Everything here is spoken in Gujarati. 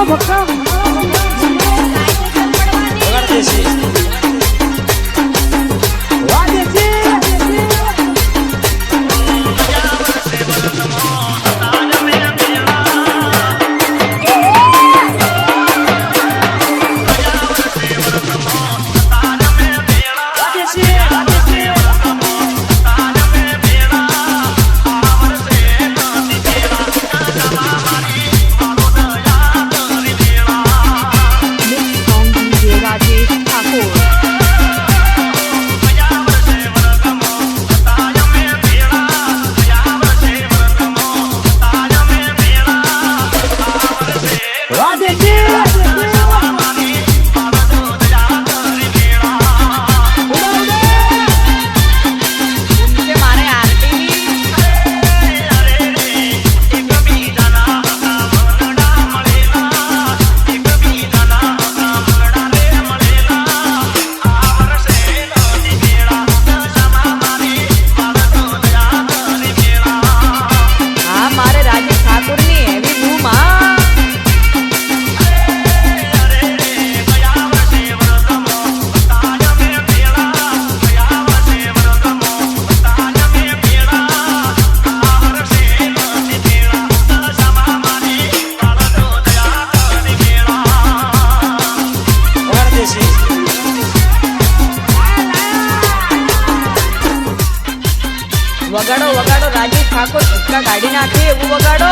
વગાડો ભક્કા વગાડો વગાડો રાજેશ ઠાકોર ધક્કા કાઢી નાખે એવું વગાડો.